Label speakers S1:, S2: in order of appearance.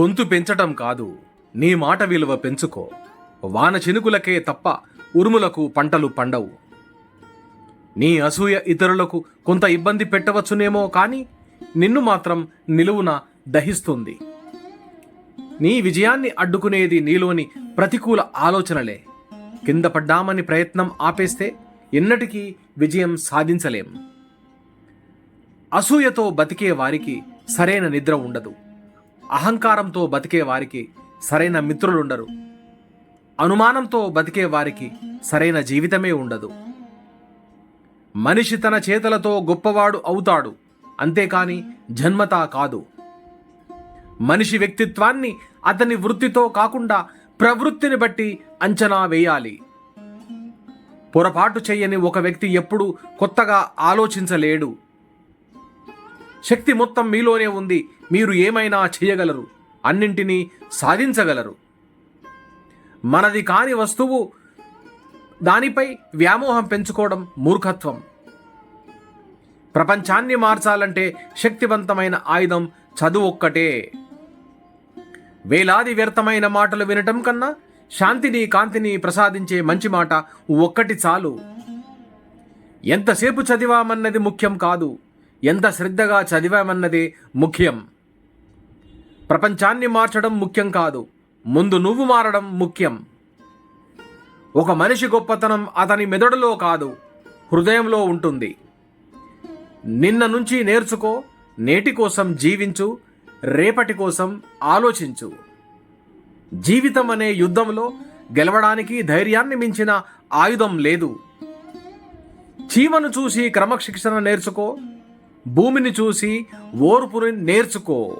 S1: గొంతు పెంచటం కాదు నీ మాట విలువ పెంచుకో. వాన చినుకులకే తప్ప ఉరుములకు పంటలు పండవు. నీ అసూయ ఇతరులకు కొంత ఇబ్బంది పెట్టవచ్చునేమో కానీ నిన్ను మాత్రం నిలువున దహిస్తుంది. నీ విజయాన్ని అడ్డుకునేది నీలోని ప్రతికూల ఆలోచనలే. కింద పడ్డామని ప్రయత్నం ఆపేస్తే ఎన్నటికీ విజయం సాధించలేం. అసూయతో బతికే వారికి సరైన నిద్ర ఉండదు. అహంకారంతో బతికే వారికి సరైన మిత్రులుండరు. అనుమానంతో బతికే వారికి సరైన జీవితమే ఉండదు. మనిషి తన చేతలతో గొప్పవాడు అవుతాడు అంతేకాని జన్మతా కాదు. మనిషి వ్యక్తిత్వాన్ని అతని వృత్తితో కాకుండా ప్రవృత్తిని బట్టి అంచనా వేయాలి. పొరపాటు చేయని ఒక వ్యక్తి ఎప్పుడూ కొత్తగా ఆలోచించలేడు. శక్తి మొత్తం మీలోనే ఉంది. మీరు ఏమైనా చేయగలరు. అన్నింటినీ సాధించగలరు. మనది కాని వస్తువు దానిపై వ్యామోహం పెంచుకోవడం మూర్ఖత్వం. ప్రపంచాన్ని మార్చాలంటే శక్తివంతమైన ఆయుధం చదువు ఒక్కటే. వేలాది వ్యర్థమైన మాటలు వినటం కన్నా శాంతిని కాంతిని ప్రసాదించే మంచి మాట ఒక్కటి చాలు. ఎంతసేపు చదివామన్నది ముఖ్యం కాదు. ఎంత శ్రద్ధగా చదివామన్నది ముఖ్యం. ప్రపంచాన్ని మార్చడం ముఖ్యం కాదు ముందు నువ్వు మారడం ముఖ్యం. ఒక మనిషి గొప్పతనం అతని మెదడులో కాదు హృదయంలో ఉంటుంది. నిన్న నుంచి నేర్చుకో నేటి కోసం జీవించు రేపటి కోసం ఆలోచించు. జీవితం అనే యుద్ధంలో గెలవడానికి ధైర్యాన్ని మించిన ఆయుధం లేదు. చీమను చూసి క్రమశిక్షణ నేర్చుకో భూమిని చూసి ఓర్పుని నేర్చుకో.